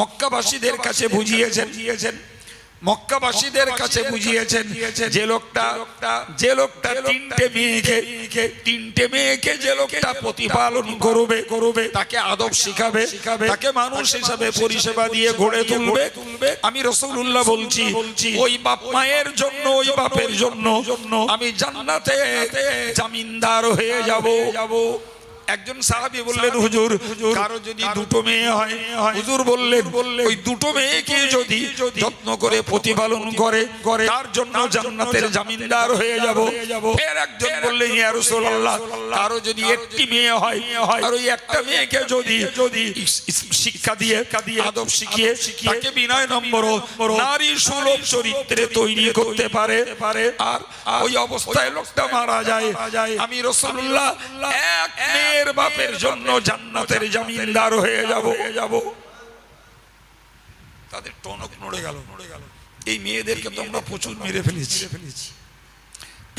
মক্কাবাসীদের কাছে বুঝিয়েছেন মক্কাবাসীদের কাছে বুঝিয়েছেন যে লোকটা যে লোকটা তিনটে মেয়েকে তিনটে মেয়েকে যে লোকটা প্রতিপালন করবে করবে, তাকে আদব শিখাবে, তাকে মানুষ হিসাবে পরিষেবা দিয়ে গড়ে তুলবে। আমি রসুল্লাহ বলছি, ওই বাপ মায়ের জন্য, ওই বাপের জন্য আমি জান্নাতে জামিনদার হয়ে যাব যাব। একজন সাহাবি বললেন হুজুর কারও যদি দুটো মেয়ে হয় হুজুর বললেন ওই দুটো মেয়েকে যদি যত্ন করে প্রতিপালন করে করে তার জন্য জান্নাতের জামিনদার হয়ে যাব। এর একজন বললেন ইয়া রাসূলুল্লাহ কারও যদি একটি মেয়ে হয় আর ওই একটা মেয়েকে যদি যদি শিক্ষা দিয়ে আদব শিখিয়ে তাকে বিনয় নম্বর নারী সুলভ চরিত্রে তৈরি করতে পারে। আর ওই অবস্থায় লোকটা মারা যায়। আমি রাসূলুল্লাহ এক মেয়ে মেয়ের বাপের জন্য জান্নাতের জামিনদার হয়ে যাব। যাব। তাদের টনক নড়ে গেল। নড়ে গেল এই মেয়েদেরকে তো আমরা প্রচুর মেরে ফেলেছি। ফেলেছি।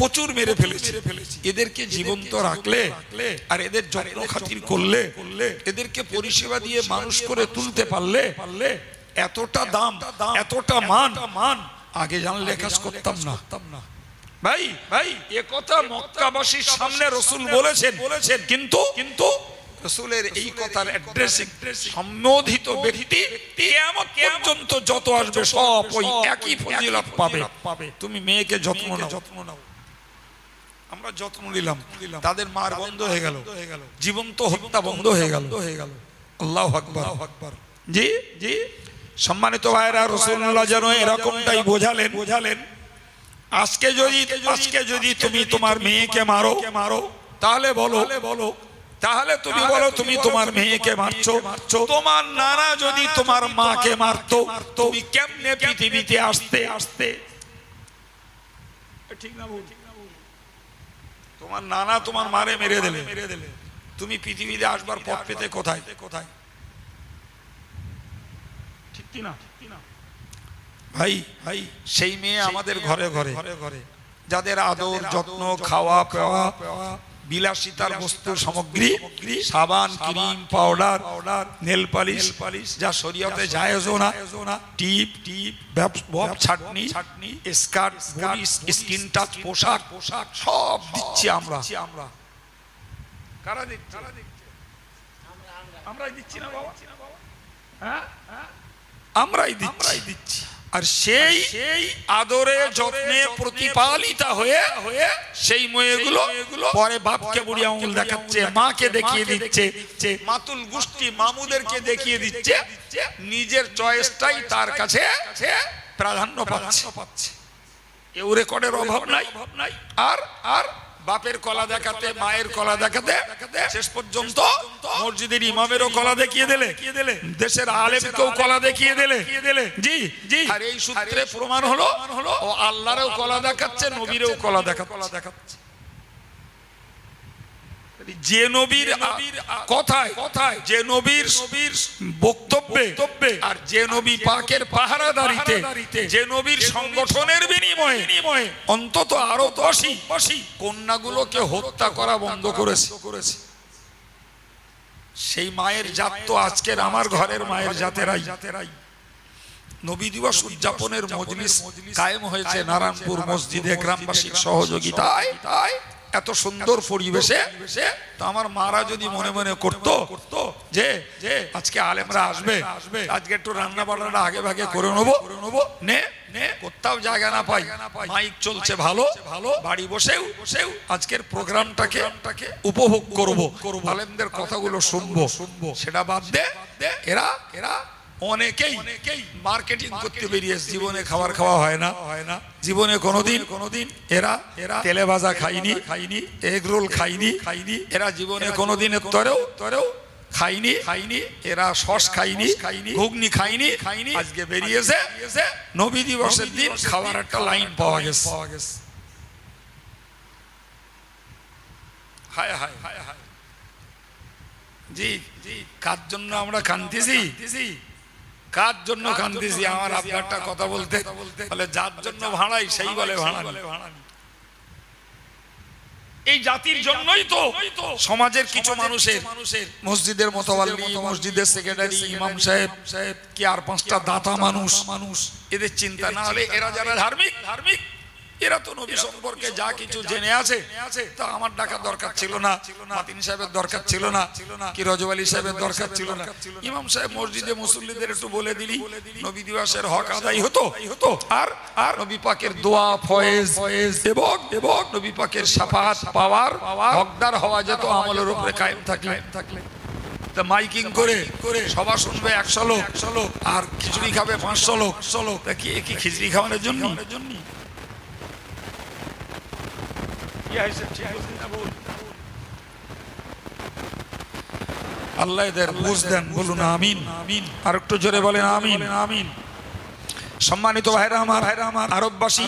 প্রচুর মেরে ফেলেছি। এদেরকে জীবন্ত রাখলে আর এদের যত্ন খাতির করলে এদেরকে পরিষেবা দিয়ে মানুষ করে তুলতে পারলে পারলে এতটা দাম এতটা মান মান আগে জানলে কাজ করতাম না। ভাই ভাই এ কথা মক্কাবাসীর সামনে রসুল বলেছেন। বলেছেন। কিন্তু কিন্তু রসুলের এই কথার অ্যাড্রেসিং সম্বোধিত ব্যক্তি কিয়ামত পর্যন্ত যত আসবে সব ওই একই ফজিলত পাবে। পাবে। তুমি মেয়েকে যত্ন নাও। যত্ন নাও। আমরা যত্ন নিলাম। তাদের মার বন্ধ হয়ে গেল। জীবন্ত হত্যা বন্ধ হয়ে গেল। হয়ে গেল। আল্লাহ আকবার। আকবার। জি জি। সম্মানিত ভাইরা রসুল্লাহ যেন এরকমটাই বোঝালেন। বোঝালেন। আজকে যদি আজকে যদি তুমি তোমার মেয়েকে মারো মারো তাহলে বলো। বলো। তাহলে তুমি বলো তুমি তোমার মেয়েকে মারছো। তোমার নানা যদি তোমার মাকে মারতো তুমি কেমনে পৃথিবীতে আসতে? আসতে? ঠিক না ভুল তোমার নানা তোমার মারে মেরে দিলে। মেরে দিলে তুমি পৃথিবীতে আসবার পথ পেতে কোথায়? কোথায় ঠিক কি না? ভাই ভাই সেই মেয়ে আমাদের ঘরে ঘরে। ঘরে ঘরে। যাদের আদর যত্ন খাওয়া পাওয়া বিলাসিতার বস্তু সামগ্রী সাবান cream powder powder nail polish polish যা শরীয়তে জায়েজ না টিপ টিপ বব ছাটনি ছাটনি স্কার্ট স্কিন টাচ পোশাক পোশাক সব দিচ্ছি আমরা। আমরা। কারা দিচ্ছি? আমরাই দিচ্ছি না বাবা। হ্যাঁ আমরাই আমরাই দিচ্ছি। আর সেই সেই আদরে যত্নে প্রতিপালিতা হয়ে হয়ে সেই মেয়েগুলো পরে বাপকে বুড়ি আঙুল দেখাচ্ছে মাকে দেখিয়ে দিচ্ছে মাতুল গোষ্ঠী মামুদেরকে দেখিয়ে দিচ্ছে নিজের চয়েসটাই তার কাছে প্রাধান্য পাচ্ছে। পাচ্ছে। এও রেকর্ডের অভাব নাই। আর আর বাপের কলা দেখাতে মায়ের কলা দেখাতে শেষ পর্যন্ত মসজিদের ইমামেরও কলা দেখিয়ে দিলে। দেশের আলেমকেও কলা দেখিয়ে দিলে। জি জি। আর এই সূত্রে প্রমাণ হলো ও আল্লাহরও কলা দেখাচ্ছে নবীরও কলা দেখা কলা দেখাচ্ছে। যে নবীর কথায় কথায় যে নবীর নবীর বক্তব্যে আর যে নবী পাকের পাহারাদারিতে যে নবীর সংগঠনের বিনিময়ে অন্তত আরও দশই দশই কন্যাগুলোকে হত্যা করা বন্ধ করেছে। করেছে। সেই মায়ের জাত তো আজকের আমার ঘরের মায়ের জাতেরাই। জাতেরাই। নবী দিবস উদযাপনের মজলিস কায়েম হয়েছে নারায়ণপুর মসজিদে গ্রামবাসীর সহযোগিতায়। তাই এত সুন্দর পরিবেশে তো আমার মারা যদি মনে মনে করত যে আজকে আলেমরা আসবে আসবে আজকে একটু রান্না বান্নাটা আগে ভাগে করে নেব। নেব নে মাইক চলছে ভালো ভালো বাড়ি বসেও বসেও আজকের প্রোগ্রামটাকে উপভোগ করব। আলেমদের কথাগুলো শুনব শুনব। সেটা বাদ দে। এরা এরা অনেকেই অনেকেই মার্কেটিং করতে বেরিয়েছে জীবনে খাবার খাওয়া হয় না। হয় না। জীবনে কোনোদিন কোনোদিন এরা এরা তেলে ভাজা খাইনি খাইনি এগ রোল খাইনি খাইনি এরা জীবনে কোনোদিনের তরেও তরেও খাইনি খাইনি এরা সস খাইনি খাইনি ঘুগনি খাইনি খাইনি আজকে বেরিয়েছে নবী দিবসের দিন খাবার একটা লাইন পাওয়া গেছে। পাওয়া গেছে। হায় হায় হায় হায়। জি জি কার জন্য আমরা কান্দিছি কার জন্য কান্দিছি? আমার আপনারটা কথা বলতে? বলে যার জন্য ভাড়াই সেই বলে ভাড়া এই জাতির জন্যই তো সমাজের কিছু মানুষের মসজিদের মোতাবাল্লি মসজিদের সেক্রেটারি ইমাম সাহেব সাহেব কি আর পাঁচটা দাতা মানুষ? মানুষ? এদের চিন্তা না হলে এরা যারা ধার্মিক ধার্মিক। এরা তো নবী সম্পর্কে যা কিছু জেনে আছে, তা আমার ডাকার দরকার ছিল না মাতিন সাহেবের দরকার ছিল না কি রজব আলী সাহেবের দরকার ছিল না। ইমাম সাহেব মসজিদে মুসল্লিদের একটু বলে দিলি, নবী দিবসের হক আদায় হতো হতো আর আর নবী পাকের দোয়া ফয়েজ ফয়েজ এবং এবং নবী পাকের সাফাত পাওয়ার হকদার হওয়া যেত আমলের উপরে কায়েম থাকলে। থাকলে তা মাইকিং করে করে সভা শুনবে একশো লোক, আর খিচুড়ি খাবে পাঁচশো লোক লোক তা কি খিচুড়ি খাওয়ানোর জন্য? আল্লাহ এদের বুঝ দেন বলুন আমিন। আর একটু জোরে বলেন আমিন আমিন। সম্মানিত ভাইরা আমার ভাইরা আমার আরববাসী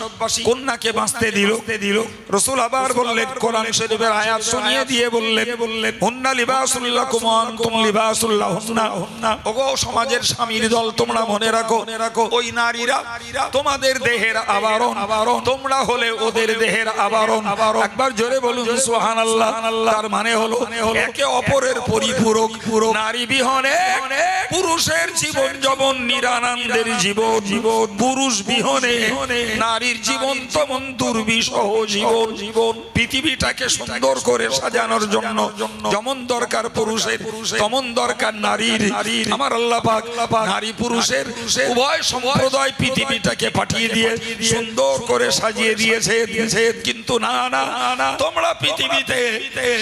কন্যাকে বাঁচতে দিল। দিল। রসুল আবার বললেন কোরআন শরীফের আয়াত শুনিয়ে দিয়ে বললেন বললেন হুন্না লিবাসুল্লাহ কুমান তুম লিবাসুল্লাহ হুন্না হুন্না। ওগো সমাজের স্বামীর দল তোমরা মনে রাখো মনে রাখো ওই নারীরা তোমাদের দেহের আবরণ আবরণ তোমরা হলে ওদের দেহের আবরণ। আবরণ একবার জোরে বলুন সুবহানাল্লাহ। তার মানে হলো একে অপরের পরিপূরক পুরো নারী বিহনে পুরুষের জীবন যেমন নিরানন্দের জীবন। জীবন। পুরুষ বিহনে নারীর জীবন তেমন দুর্বিষহ জীবন। জীবন। পৃথিবীটাকে সুন্দর করে সাজানোর জন্য যেমন দরকার পুরুষের তেমন দরকার নারীর। আমার আল্লাহ পাক নারী পুরুষের উভয় সম্প্রদায় পৃথিবীটাকে পাঠিয়ে দিয়ে সুন্দর করে সাজিয়ে দিয়েছে দিয়েছে। কিন্তু না না না তোমরা পৃথিবীতে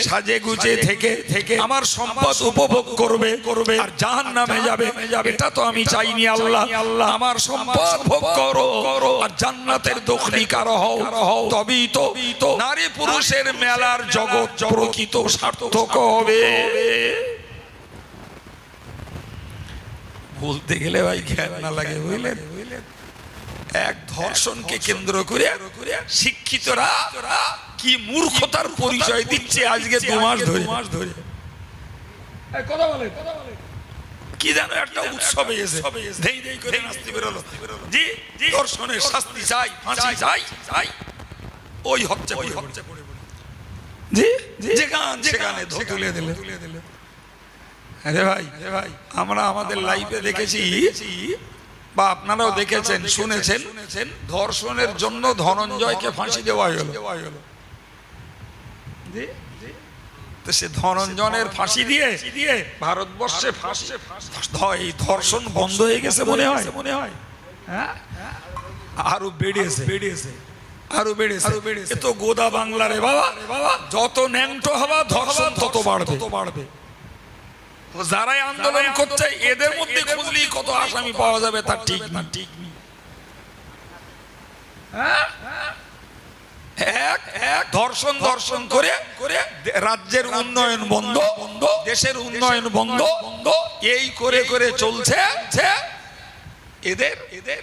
সাজে গুজে থেকে থেকে আমার সম্পদ উপভোগ করবে করবে আর জাহান নামে যাবে। এটা তো আমি চাইনি আল্লাহ। আল্লাহ। আমার সম্পদ ভোগ করো। আর জান্নাতের দখলিকার হও তবেই তো নারী পুরুষের মেলার জগৎ প্রকৃত সার্থক হবে। বলতে গেলে ভাই জ্ঞান না লাগে বুঝলেন? এক ধর্ষণকে কেন্দ্র করে শিক্ষিতরা কি মূর্খতার পরিচয় দিচ্ছে আজকে দু মাস ধরে? মাস ধরে? কথা বলে কি জানো একটা উৎসবে এসে ধেই করে নাচতে বেরোলো। জি জি। ধর্ষণের শাস্তি চাই ফাঁসি চাই। চাই ওই হচ্ছে ওই হচ্ছে জি যেখান তুলে দিলে। তুলে দিলে। আরে ভাই ভাই আমরা আমাদের লাইফে দেখেছি বা আপনারাও দেখেছেন শুনেছেন। শুনেছেন। ধর্ষণের জন্য ধনঞ্জয়কে ফাঁসি দেওয়া হলো দেওয়া হলো জি। তো সে ধনঞ্জনের ফাঁসি দিয়ে দিয়ে ভারতবর্ষে ফাঁসি এই ধর্ষণ বন্ধ হয়ে গেছে মনে হয়। মনে হয়? হ্যাঁ আরও বেড়েছে। বেড়েছে। আরও বেড়েছে। আরও বেড়েছে। তো গোদা বাংলারে বাবা। বাবা। যত ন্যাংটো হওয়া ধর্ষণ তত বাড়বে। তত বাড়বে যারাই আন্দোলন করছে এদের মধ্যে খুঁজলেই কত আসামি পাওয়া যাবে তার ঠিক না ঠিক নেই। হ্যাঁ? এক এক ধর্ষণ ধর্ষণ করে করে রাজ্যের উন্নয়ন বন্ধ বন্ধ দেশের উন্নয়ন বন্ধ বন্ধ এই করে করে চলছে এদের এদের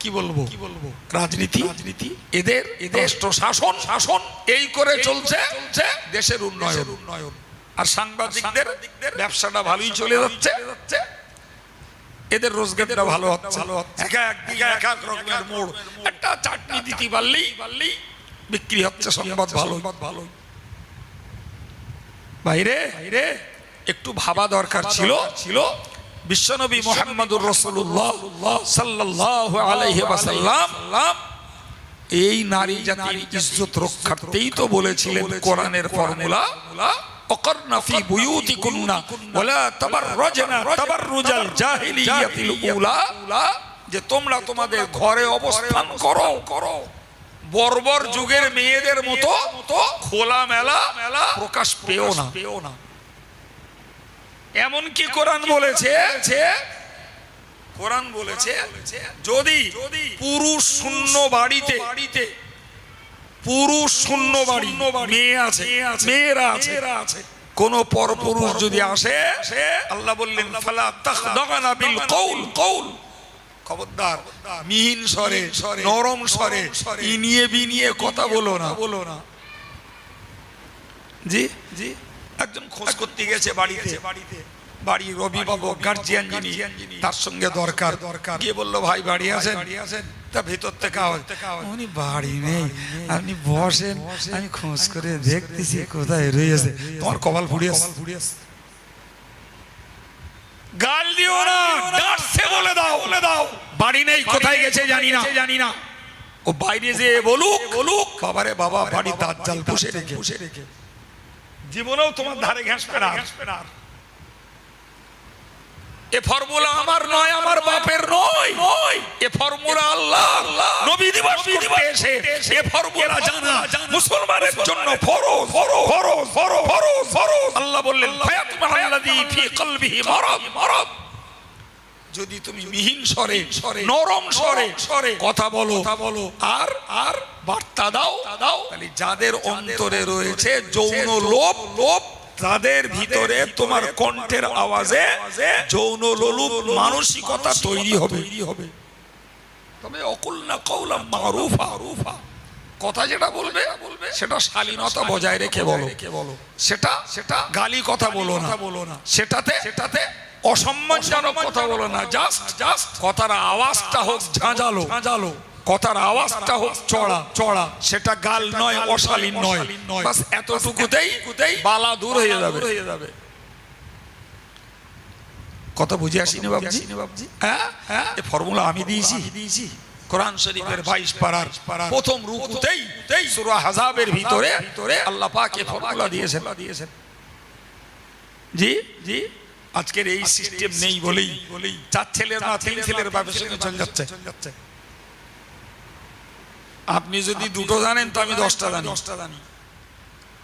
কি বলব? কি বলব? রাজনীতি রাজনীতি এদের এদের শাসন শাসন এই করে চলছে দেশের উন্নয়ন। উন্নয়ন। আর সাংবাদিকদের ব্যবসাটা ভালোই চলে যাচ্ছে। যাচ্ছে। এদের রোজগারটা ভালো হচ্ছে। ভালো হচ্ছে। এক একদিকে এক এক রকমের মোড়। একটা চাটনি দিতে পারলেই পারলেই বিক্রি হচ্ছে সংবাদ ভালো ভালো বাইরে? বাইরে? একটু ভাবা দরকার ছিল। ছিল। বিশ্বনবী মোহাম্মদুর রসুল্লাহ সাল্লাল্লাহু আলাইহি ওয়াসাল্লাম। এই নারী জাতির ইজ্জত রক্ষার্থেই তো বলেছিলেন কোরআনের ফর্মুলা অকর্না ফি বুয়ুতিকুন্না ওয়ালা তাবাররাজনা তাবাররুজাল জাহিলিয়াতিল উলা যে তোমরা তোমাদের ঘরে অবস্থান করো। করো। বর্বর যুগের মেয়েদের মতো খোলা মেলা মেলা প্রকাশ পেও না। পেও না এমন কি কোরআন বলেছে কোরআন বলেছে, যদি পুরুষ শূন্য বাড়িতে বাড়িতে পুরুষ শূন্য বাড়ি, মেয়ে আছে, মেয়েরা আছে, কোন পরপুরুষ যদি আসে, আল্লাহ বললেন, ফালা তাখদানা বিল কৌল কৌল খবরদার মিহিন স্বরে নরম স্বরে ইনিয়ে বিনিয়ে কথা বলো না। বলো না। জি? জি? একজন খোঁজ করতে গেছে বাড়িতে। বাড়িতে। বাড়ির অভিভাবক গার্জিয়ান যিনি তার সঙ্গে দরকার। দরকার। গিয়ে বলল ভাই বাড়ি আছেন? তা ভেতর থেকে আওয়াজ। উনি বাড়ি নেই। আপনি বসেন। আমি খোঁজ করে দেখতেছি কোথায় রয়েছে। তোমার কপাল ফুড়িয়েছে গাল দিও না ডাকছে বলে দাও। বলে দাও। বাড়ি নেই কোথায় গেছে জানি না। জানি না। ও বাইরে যে বলুক। বলুক। বাবারে বাবা বাড়ি তার জাল পুষে রেখে। পুষে রেখে। জীবনেও তোমার ধারে ঘাসবে না ঘাসবে না এ ফর্মুলা আমার নয় আমার বাপের নয়। এ ফর্মুলা আল্লাহ। নবী দিবস করতে এসে এ ফর্মুলা জানা। মুসলমানের জন্য ফরজ। ফরজ। ফরজ। ফরজ। ফরজ। ফরজ। আল্লাহ বললেন ফায়াতমা আল্লাযী ফি কলবিহি মারাদ। মারাদ। যদি তুমি মিহিন স্বরে স্বরে নরম স্বরে স্বরে কথা বলো কথা বলো। আর আর বার্তা দাও। দাও। তাহলে যাদের অন্তরে রয়েছে যৌন লোভ লোভ তাদের ভিতরে তোমার কণ্ঠের আওয়াজে যৌন লোলুপ মানসিকতা তৈরি হবে। হবে। তবে অকুল না কৌলাম মারুফা। রুফা কথা যেটা বলবে বলবে সেটা শালীনতা বজায় রেখে বলো। বলো সেটা সেটা গালি কথা বলো না। বলো না। সেটাতে সেটাতে অসম্মানজনক কথা বলো না। জাস্ট জাস্ট কথার আওয়াজটা হোক ঝাঁঝালো। ঝাঁঝালো। কথার আওয়াজটা হোক চড়া চড়া। সেটা গাল নয় অশালীন নয়। বাস এতটুকুতেই কুতেই বালা দূর হয়ে যাবে। হয়ে যাবে কথা বুঝে আসিনি বাবজি। বাবজি হ্যাঁ হ্যাঁ। এ ফর্মুলা আমি দিয়েছি। দিয়েছি। কোরআন শরীফের বাইশ পাড়ার প্রথম রুকুতেই তেই সূরা হাজাবের ভিতরে ভিতরে আল্লাহ পাক ফর্মুলা দিয়েছেন। দিয়েছেন। জি? জি? আজকের এই সিস্টেম নেই বলেই বলেই চার ছেলের না তিন ছেলের বাপের সঙ্গে চলে যাচ্ছে। যাচ্ছে। আপনি যদি দুটো জানেন তো আমি দশটা জানি। দশটা জানি।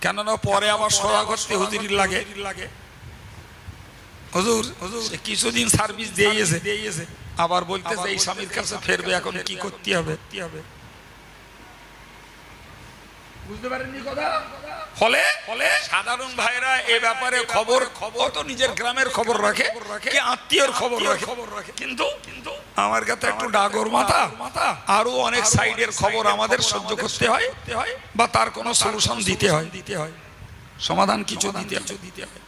কেননা পরে আবার সরা করতে হুজুরির লাগে। লাগে। হুজুর হুজুর। কিছুদিন সার্ভিস দিয়েছে দিয়েছে আবার বলতেছে এই স্বামীর কাছে ফেরবে এখন কি করতে হবে? কি হবে? বুঝতে পারেননি কথা? ফলে ফলে সাধারণ ভাইরা এ ব্যাপারে খবর খবর তো নিজের গ্রামের খবর রাখে কি আত্মীয়র খবর রাখে। খবর রাখে। কিন্তু কিন্তু আমার কাছে একটু ডাগর মাথা মাথা আরও অনেক সাইডের খবর আমাদের সহ্য করতে হয় বা তার কোনো সলিউশন দিতে হয়। দিতে হয়। সমাধান কিছু দিতে দিতে হয়।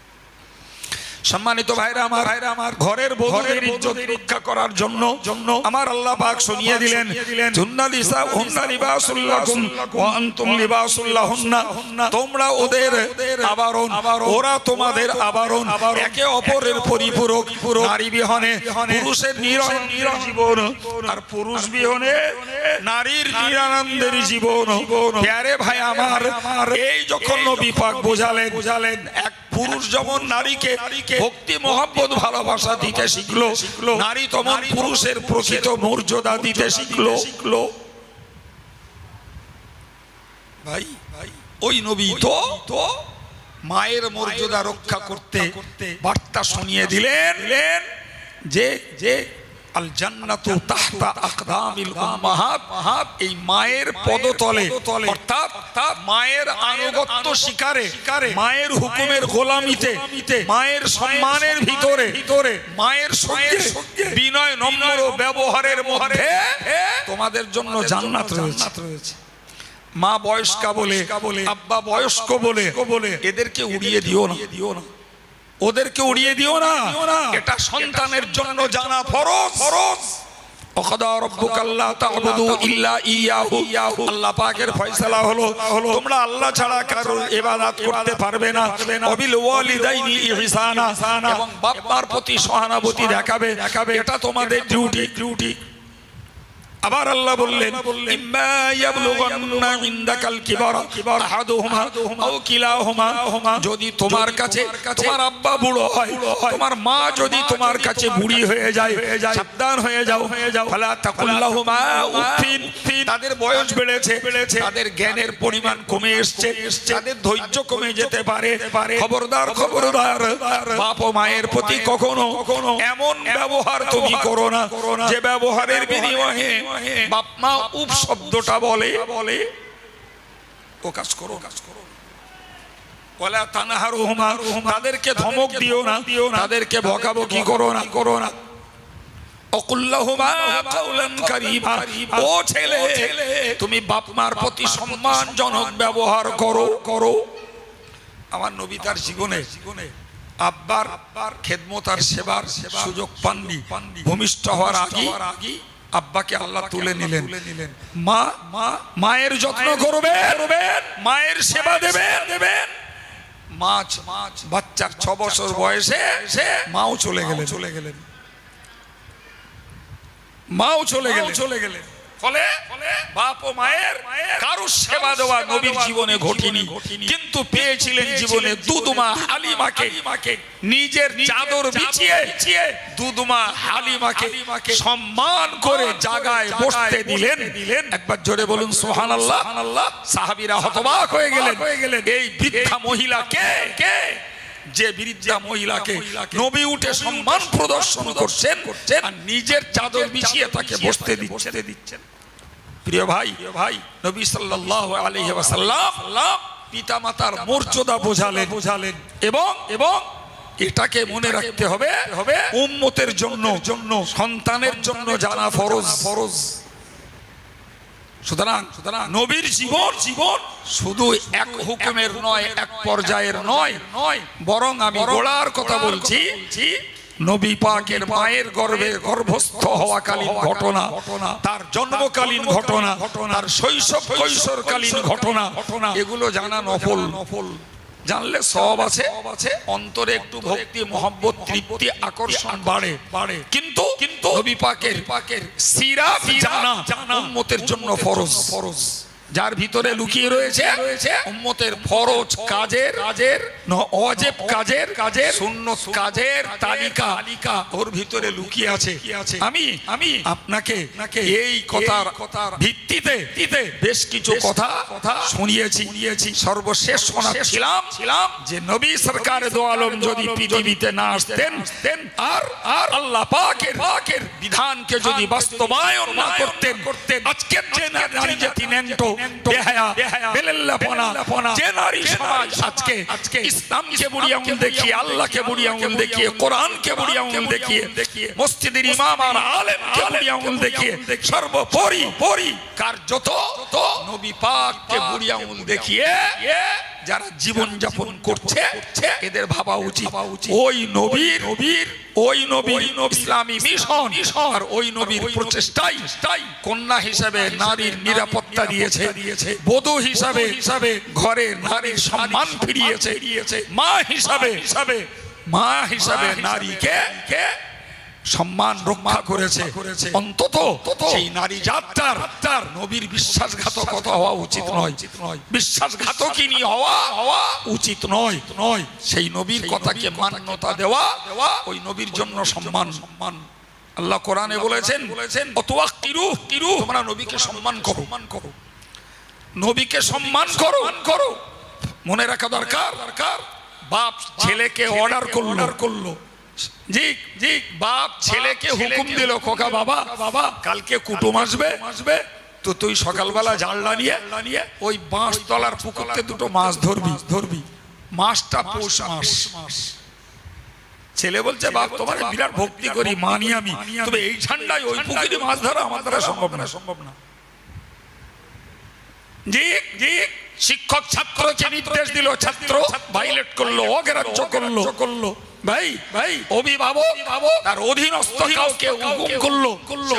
সম্মানিত ভাইরা আমার ভাইরা আমার ঘরের বধূদের ইজ্জত রক্ষা করার জন্য জন্য আমার আল্লাহ পাক শুনিয়ে দিলেন জুন্না লিসা হুন্না লিবাসুল লাকুম ওয়া আনতুম লিবাসুল লাহুন্না তোমরা ওদের আবরণ ওরা তোমাদের আবরণ একে অপরের পরিপূরক নারী বিহনে পুরুষের নিরন জীবন আর পুরুষ বিহনে নারীর নিরানন্দের জীবন। প্যারে ভাই আমার এই যখন নবী পাক বোঝালেন বোঝালেন এক পুরুষ যেমন নারীকে ভক্তি মহাব্বত ভালোবাসা দিতে শিখলো শিখলো নারী তেমন পুরুষের প্রকৃত মর্যাদা দিতে শিখলো। শিখলো। ভাই ভাই ওই নবী তো তো মায়ের মর্যাদা রক্ষা করতে বার্তা শুনিয়ে দিলেন যে যে আল জান্নাতু তাহতা আকদামিল উম্মাহাত। এই মায়ের মায়ের আনুগত্য শিকারে, মায়ের হুকুমের গোলামিতে, মায়ের সম্মানের ভিতরে ভিতরে মায়ের সঙ্গে বিনয় নম্র ব্যবহারের মধ্যে তোমাদের জন্য জান্নাত রয়েছে। মা বয়স্কা বলে, আব্বা বয়স্ক বলে বলে এদেরকে উড়িয়ে দিও না দিও না। ওদেরকে উড়িয়ে দিও না। এটা সন্তানের জন্য জানা ফরজ। ফরজ। আল্লাহ পাকের ফয়সালা হলো তোমরা আল্লাহ ছাড়া কারোর ইবাদত করতে পারবে না। ওয়াবিল ওয়ালিদাইনি ইহসানা। এবং বাপ মার প্রতি সহানুভূতি দেখাবে। দেখাবে। এটা তোমাদের ডিউটি ডিউটি আবার আল্লাহ বললেন ইম্মা ইয়াবলুগান্না ইনদাকাল কিবারা আহাদুহুমা আও কিলাহুমা। যদি তোমার কাছে তোমার আব্বা বুড়ো হয় তোমার মা যদি তোমার কাছে বুড়ি হয়ে যায় সাবধান হয়ে যাও। হয়ে যাও। ফালা তাকুল্লাহুমা উফিন তাদের বয়স বেড়েছে বেড়েছে। তাদের জ্ঞানের পরিমাণ কমে এসছে তাদের ধৈর্য কমে যেতে পারে। খবরদার খবরদার। বাপ ও মায়ের প্রতি কখনো কখনো এমন ব্যবহার তুমি করো না যে ব্যবহারের বিনিময়ে বাপ মা উপ শব্দটা বলে। বলে। ও কাজ করো। কাজ করো। ওয়ালা তানাহারুহুমা তাদেরকে ধমক দিও না। দিও না। তাদেরকে বকাবকি করো না? করো না? তুমি বাপ মার প্রতি সম্মানজনক ব্যবহার করো। করো। আমার নবী তার জীবনে জীবনে আব্বার আব্বার খেদমত আর সেবার সুযোগ পাননি। ভূমিষ্ঠ হওয়ার আগে আগে আব্বাকে আল্লাহ তুলে নিলেন। মা মা মায়ের যত্ন করবেন। মায়ের সেবা দেবেন। দেবেন। মাছ মাছ বাচ্চার ছ বছর বয়সে সে মাও চলে গেলেন। চলে গেলেন। মাও চলে গেলেন। চলে গেলেন। ফলে বাপ ও মায়ের কারুর সেবা দেওয়া নবীর জীবনে ঘটেনি। কিন্তু পেয়েছিলেন জীবনে দুদুমা হালিমাকে। নিজের চাদর বিছিয়ে দুদুমা হালিমাকে সম্মান করে জায়গায় বসতে দিলেন। দিলেন। একবার জোরে বলুন সোহান আল্লাহ সাহাবিরা হতবাক হয়ে গেলেন। হয়ে গেলেন। এই বৃদ্ধা মহিলা কে? কে? যে বৃদ্ধা মহিলাকে নবী উঠে সম্মান প্রদর্শন করছেন করছেন আর নিজের চাদর বিছিয়ে তাকে বসতে দিচ্ছেন। দিচ্ছেন। প্রিয় ভাই ভাই নবী সাল্লাল্লাহু আলাইহি ওয়াসাল্লাম পিতা মাতার মর্যাদা বোঝালেন। বোঝালেন। এবং এবং এটাকে মনে রাখতে হবে হবে উম্মতের জন্য জন্য সন্তানের জন্য জানা ফরজ। ফরজ। সুতরাং সুতরাং নবীর জীবন জীবন শুধু এক হুকুমের নয় এক পর্যায়ের নয় নয়। বরং আমি গোড়ার কথা বলছি নবী পাকের মায়ের গর্ভে গর্ভস্থ হওয়াকালীন ঘটনা তার জন্মকালীন ঘটনা তার শৈশব কৈশোরকালীন ঘটনা এগুলো জানা নফল। নফল। জানলে সব আছে। অন্তরে একটু ভক্তি মহব্বত তৃপ্তি আকর্ষণ বাড়ে। বাড়ে। কিন্তু কিন্তু নবী পাকের পাকের সিরাত জানা উম্মতের জন্য ফরজ। ফরজ। যার ভিতরে লুকিয়ে রয়েছে উম্মতের ফরজ কাজের কাজের অজেব কাজের কাজের সুন্নত কাজের তালিকা তালিকা ওর ভিতরে লুকিয়ে আছে। আমি আমি আপনাকে এই কথার কথার ভিত্তিতে বেশ কিছু কথা কথা শুনিয়েছি। শুনিয়েছি। সর্বশেষ শোনাচ্ছিলাম ছিলাম যে নবী সরকার দো আলম যদি পৃথিবীতে না আসতেন আর আর আল্লাহ পাকের পাকের বিধানকে যদি বাস্তবায়ন না করতেন করতেন আজকের যে নারী জাতি নেন্টো বেহায়া বেলেল্লাপনা যে নারী সমাজ আজকে আজকে ইসলামকে বুড়ি আঙুল দেখিয়ে আল্লাহকে বুড়ি আঙুল দেখিয়ে কোরআনকে বুড়ি আঙুল দেখিয়ে মসজিদের ইমাম আর আলেমকে বুড়ি আঙুল দেখিয়ে। সর্বোপরি পরি কার্যত নবী পাককে বুড়ি আঙুল দেখিয়ে। যারা জীবন যাপন করছে এদের ভাবা উচিত। ওই নবীর নবীর ওই নবীর ইসলামী মিশন আর ওই নবীর প্রচেষ্টাই কন্যা হিসাবে নারীর নিরাপত্তা দিয়েছে দিয়েছে। বধূ হিসাবে হিসাবে ঘরে নারীর সম্মান ফিরিয়েছে। দিয়েছে মা হিসাবে হিসাবে মা হিসাবে নারীকে কে সম্মান রক্ষা করেছে। অন্তত সেই নারী যাত্রার তার নবীর বিশ্বাসঘাতকতা হওয়া উচিত নয়। বিশ্বাসঘাতকিনী হওয়া হওয়া উচিত নয়। নয়। সেই নবীর কথাকে মান্যতা দেওয়া দেওয়া ওই নবীর জন্য সম্মান। সম্মান। আল্লাহ কোরআনে বলেছেন বলেছেন অতওয়া কিরু কিরু তোমরা নবীকে সম্মান করো। সম্মান করো। নবীকে সম্মান করো। করো। মনে রাখা দরকার দরকার। বাপ ছেলেকে অর্ডার করল। করল। জি জি বাপ ছেলেকে হুকুম দিল খোকা বাবা। বাবা। কালকে কুটুম আসবে। আসবে। তো তুই সকালবেলা জানলা নিয়ে নিয়ে ওই বাঁশ তলার পুকুরতে দুটো মাছ ধরবি। ধরবি। মাছটা পৌষ মাস। ছেলে বলছে বাপ তোমার বিরাট ভক্তি করি মানি আমি। তবে এই ঠান্ডায় ওই পুকুরে মাছ ধরা আমার দ্বারা সম্ভব না। সম্ভব না। জি জি শিক্ষক ছাত্রকে নির্দেশ দিল ছাত্র ভাইলেট করল অগ্রাহ্য করল করল। ভাই ভাই অভিভাবক তার অধীনস্থ কাউকে হুকুম করল। করল।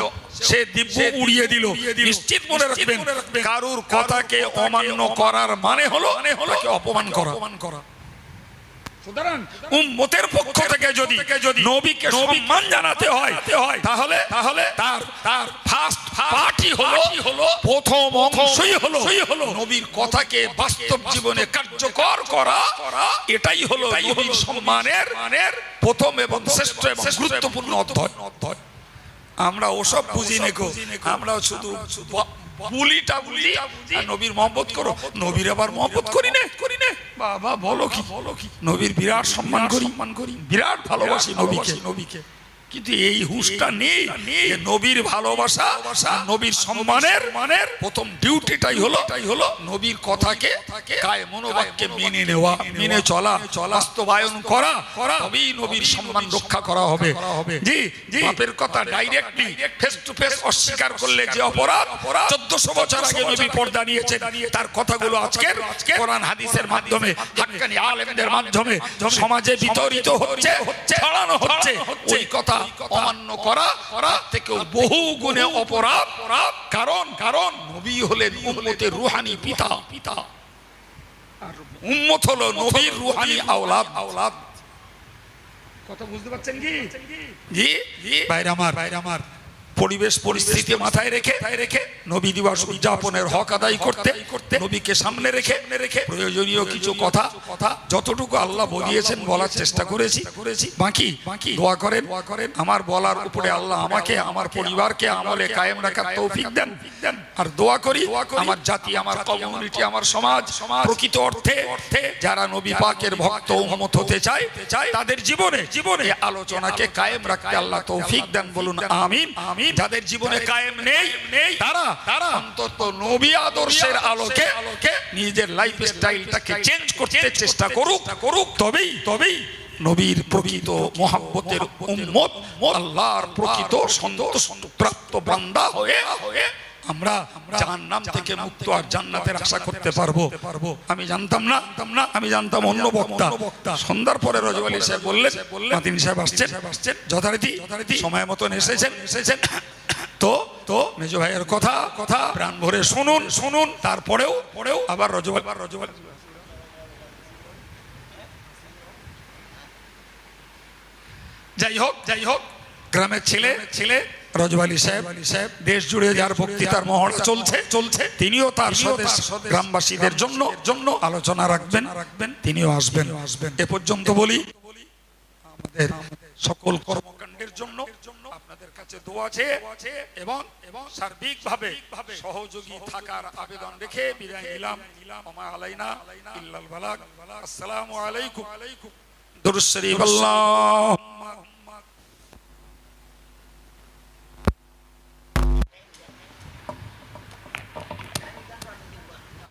সে দিব্য উড়িয়ে দিল। নিশ্চিত মনে রাখবেন কারুর কথাকে অমান্য করার মানে হলো মানে হলো অপমান করা। অপমান করা। সুতরাং উম্মতের পক্ষ থেকে যদি নবীকে সম্মান জানাতে হয় তাহলে তাহলে তার তার ফার্স্ট পার্টি হলো প্রথম অংশই হলো হলো নবীর কথাকে বাস্তব জীবনে কার্যকর করা এটাই হলো নবীর সম্মানের মানের প্রথম এবং শ্রেষ্ঠ এবং গুরুত্বপূর্ণ অধ্যায়। অধ্যায়। আমরা ওসব বুঝি নেকো। আমরা শুধু বুলিটা বুলি নবীর মহব্বত করো। নবীর আবার মহব্বত করি না। করি বাবা বলো কি? বলো কি? নবীর বিরাট সম্মান করি। সম্মান করি। বিরাট ভালোবাসি নবীকে। নবীকে। কিন্তু এই হুঁশটা নেই। নবীর ভালোবাসা নবীর সম্মানের মানের প্রথম ডিউটিটাই হলো তাই হলো নবীর কথাকে মনোবাক্যে মেনে নেওয়া, মেনে চলা, বাস্তবায়ন করা করা নবীর সম্মান রক্ষা করা হবে। জি জি। বাপের কথা ডাইরেক্টলি ফেস টু ফেস অস্বীকার করলে যে অপরাধ, চোদ্দশো বছর আগে নবী পর্দা নিয়েছে, তার কথাগুলো আজকের কোরআন, হাদিসের মাধ্যমে আলেমদের মাধ্যমে সমাজে বিতরিত হচ্ছে, ছড়ানো হচ্ছে। ওই কথা অমান্য করা করা থেকেও বহু গুণে অপরাধ। অপরাধ কারণ কারণ নবী হলেন উম্মতের রুহানি পিতা। পিতা আর উম্মত হলো নবীর রুহানি আওলাদ। আওলাদ। কথা বুঝতে পারছেন কি? জি জি। বাইরে আমার বাইরে আমার। পরিবেশ পরিস্থিতি মাথায় রেখে রেখে নবী দিবস উদযাপনের হক আদায় করতে করতে নবীকে সামনে রেখে রেখে প্রয়োজনীয় কিছু কথা কথা যতটুকু আল্লাহ বলিয়েছেন বলার চেষ্টা করেছি। করেছি বাকি বাকি দোয়া করেন দোয়া করেন আমার বলার উপরে আল্লাহ আমাকে, আমার পরিবারকে আমলে কায়েম রাখার তৌফিক দেন। আর দোয়া করি, আমার জাতি, আমার কমিউনিটি, আমার সমাজ সমাজ প্রকৃত অর্থে অর্থে যারা নবী পাকের ভক্ত উম্মত হতে চায় চায় তাদের জীবনে জীবনে আলোচনাকে কায়েম রাখতে আল্লাহ তৌফিক দেন বলুন আমিন আমিন। যাদের জীবনে কায়েম নেই নেই তারা তারা অন্তত নবী আদর্শের আলোকে আলোকে নিজের লাইফ স্টাইলটাকে চেঞ্জ করতে চেষ্টা করুক। করুক। তবেই তবেই নবীর প্রকৃত মহাব্বতের উম্মত আল্লাহর প্রকৃত সন্তোষ প্রাপ্ত বান্দা হয়ে হয়ে আমরা জাহান্নাম থেকে মুক্ত আর জান্নাতের আশা করতে পারব। আমি জানতাম না না আমি জানতাম অন্য বক্তা। সন্ধ্যার পরে রজব আলী সাহেব বললেন মাতিন সাহেব আসছেন। আসছেন। যথারীতি যথারীতি সময় মতন এসেছেন। এসেছেন। তো তো মেজ ভাইয়ের কথা কথা প্রাণ ভরে শুনুন। শুনুন। তারপরেও পরেও আবার রজব আবার রজব আলী- যাই হোক যাই হোক। গ্রামের ছেলে ছেলে রজব আলী সাহেব সাহেব দেশ জুড়ে যার বক্তৃতার মহড়া চলছে চলছে তিনিও তার সাথে গ্রামবাসীদের জন্য জন্য আলোচনা রাখবেন রাখবেন তিনিও আসবেন। আসবেন। এ পর্যন্ত বলি আমাদের সকল কর্মকাণ্ডের জন্য আপনাদের কাছে দোয়া আছে এবং এবং সার্বিকভাবে সহযোগী থাকার আবেদন রেখে বিদায় নিলাম। ওমা আলাইনা ইল্লাল বালাগ। আসসালামু আলাইকুম। দুরুদ শরীফ। আল্লাহ।